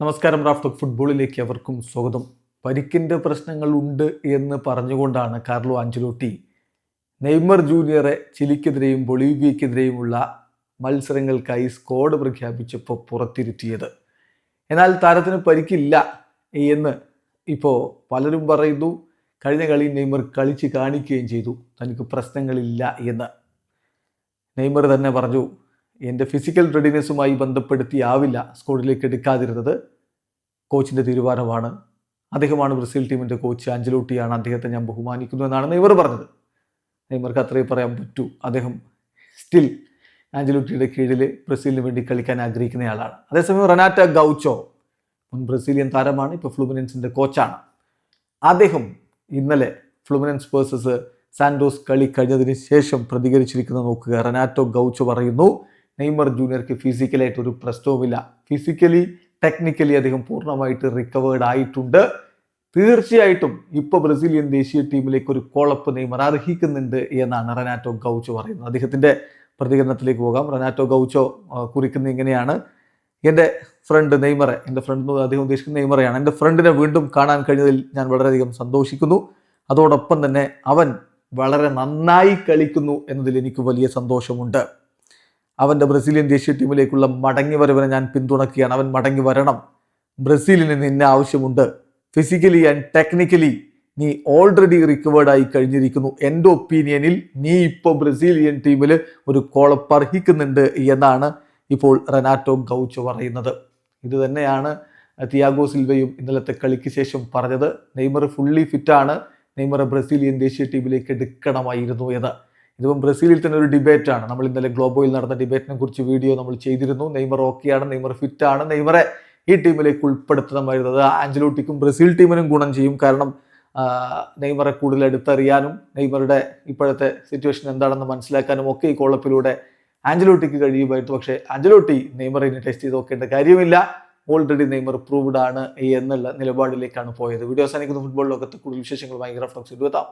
നമസ്കാരം റാഫ്തക് ഫുട്ബോളിലേക്ക് അവർക്കും സ്വാഗതം. പരിക്കിന്റെ പ്രശ്നങ്ങൾ ഉണ്ട് എന്ന് പറഞ്ഞുകൊണ്ടാണ് കാർലോ ആഞ്ചലോട്ടി നെയ്മർ ജൂനിയറെ ചിലിക്കെതിരെയും ബൊളീവിയക്കെതിരെയുമുള്ള മത്സരങ്ങൾക്കായി സ്കോഡ് പ്രഖ്യാപിച്ചപ്പോൾ പുറത്തിരുത്തിയത്. എന്നാൽ താരത്തിന് പരിക്കില്ല എന്ന് ഇപ്പോൾ പലരും പറയുന്നു. കഴിഞ്ഞ കളി നെയ്മർ കളിച്ച് കാണിക്കുകയും ചെയ്തു. തനിക്ക് പ്രശ്നങ്ങളില്ല എന്ന്. നെയ്മർ തന്നെ പറഞ്ഞു എന്റെ ഫിസിക്കൽ റെഡിനെസ്സുമായി ബന്ധപ്പെടുത്തിയാവില്ല സ്കോഡിലേക്ക് എടുക്കാതിരുന്നത്. കോച്ചിന്റെ തീരുമാനമാണ്. അദ്ദേഹമാണ് ബ്രസീൽ ടീമിന്റെ കോച്ച്. അഞ്ചലോട്ടിയാണ് അദ്ദേഹത്തെ ഞാൻ ബഹുമാനിക്കുന്നു എന്നാണ് ഇവർ പറഞ്ഞത്. നെയ്മർക്ക് അത്രയും പറയാൻ പറ്റൂ. അദ്ദേഹം സ്റ്റിൽ ആഞ്ചലോട്ടിയുടെ കീഴിൽ ബ്രസീലിന് വേണ്ടി കളിക്കാൻ ആഗ്രഹിക്കുന്നയാളാണ് അതേസമയം റനാറ്റ ഗൗച്ചോ മുൻ ബ്രസീലിയൻ താരമാണ് ഇപ്പോൾ ഫ്ലുമിനൻസിന്റെ കോച്ചാണ്. അദ്ദേഹം ഇന്നലെ ഫ്ലുമിനൻസ് വേഴ്സസ് സാൻഡോസ് കളി കഴിഞ്ഞതിന് ശേഷം പ്രതികരിച്ചിരിക്കുന്നത് നോക്കുക. റനാറ്റോ ഗൗച്ചോ പറയുന്നു നെയ്മർ ജൂനിയർക്ക് ഫിസിക്കലായിട്ട് ഒരു പ്രശ്നവുമില്ല. ഫിസിക്കലി ടെക്നിക്കലി അദ്ദേഹം പൂർണമായിട്ട് റിക്കവേർഡ് ആയിട്ടുണ്ട്. തീർച്ചയായിട്ടും ഇപ്പോൾ ബ്രസീലിയൻ ദേശീയ ടീമിലേക്ക് ഒരു കോളപ്പ് നെയ്മർ അർഹിക്കുന്നുണ്ട് എന്നാണ് റനാറ്റോ ഗൗച്ചോ പറയുന്നത്. അദ്ദേഹത്തിന്റെ പ്രതികരണത്തിലേക്ക് പോകാം. റനാറ്റോ ഗൗച്ചോ കുറിക്കുന്നത് ഇങ്ങനെയാണ്. എന്റെ ഫ്രണ്ട് നെയ്മറെ എന്റെ ഫ്രണ്ട് അദ്ദേഹം ഉദ്ദേശിക്കുന്ന നെയ്മറെയാണ്. എന്റെ ഫ്രണ്ടിനെ വീണ്ടും കാണാൻ കഴിഞ്ഞതിൽ ഞാൻ വളരെയധികം സന്തോഷിക്കുന്നു. അതോടൊപ്പം തന്നെ അവൻ വളരെ നന്നായി കളിക്കുന്നു എന്നതിൽ എനിക്ക് വലിയ സന്തോഷമുണ്ട്. അവന്റെ ബ്രസീലിയൻ ദേശീയ ടീമിലേക്കുള്ള മടങ്ങി വരവിനെ ഞാൻ പിന്തുണക്കുകയാണ് അവൻ മടങ്ങി വരണം. ബ്രസീലിന് നിന്നെ ആവശ്യമുണ്ട്. ഫിസിക്കലി ആൻഡ് ടെക്നിക്കലി നീ ഓൾറെഡി റിക്കവേർഡ് ആയി കഴിഞ്ഞിരിക്കുന്നു. എന്റെ ഒപ്പീനിയനിൽ നീ ഇപ്പോൾ ബ്രസീലിയൻ ടീമിൽ ഒരു കോളപ്പ് അർഹിക്കുന്നുണ്ട് എന്നാണ് ഇപ്പോൾ റെനാറ്റോ ഗൗച്ചോ പറയുന്നത്. ഇതുതന്നെയാണ് തിയാഗോ സിൽവയും ഇന്നലത്തെ കളിക്ക് ശേഷം പറഞ്ഞത്. നെയ്മർ ഫുള്ളി ഫിറ്റാണ് നെയ്മർ ബ്രസീലിയൻ ദേശീയ ടീമിലേക്ക് എടുക്കണമായിരുന്നു എന്ന്. ഇതിപ്പം ബ്രസീലിൽ തന്നെ ഒരു ഡിബേറ്റാണ്. നമ്മൾ ഇന്നലെ ഗ്ലോബോയിൽ നടന്ന ഡിബേറ്റിനെ കുറിച്ച് വീഡിയോ നമ്മൾ ചെയ്തിരുന്നു. നെയ്മർ ഓക്കെയാണ് നെയ്മർ ഫിറ്റ് ആണ്. നെയ്മറെ ഈ ടീമിലേക്ക് ഉൾപ്പെടുത്തണമായിരുന്നത് ആഞ്ചലോട്ടിക്കും ബ്രസീൽ ടീമിനും ഗുണം ചെയ്യും. കാരണം നെയ്മറെ കൂടുതൽ എടുത്തറിയാനും നെയ്മറുടെ ഇപ്പോഴത്തെ സിറ്റുവേഷൻ എന്താണെന്ന് മനസ്സിലാക്കാനും ഒക്കെ ഈ കോളപ്പിലൂടെ ആഞ്ചലോട്ടിക്ക് കഴിയുമായിട്ട് പക്ഷേ ആഞ്ചലോട്ടി നെയ്മറിനെ ടെസ്റ്റ് ചെയ്ത് നോക്കേണ്ട കാര്യമില്ല. ഓൾറെഡി നെയ്മർ പ്രൂവ്ഡ് ആണ് എന്നുള്ള നിലപാടിലേക്കാണ് പോയത്. വീഡിയോ അവസാനിക്കുന്ന. ഫുട്ബോൾ ലോകത്ത് കൂടുതൽ വിശേഷങ്ങൾ വിശേഷങ്ങളുമായി റഫ്ലക്സ് എത്താം.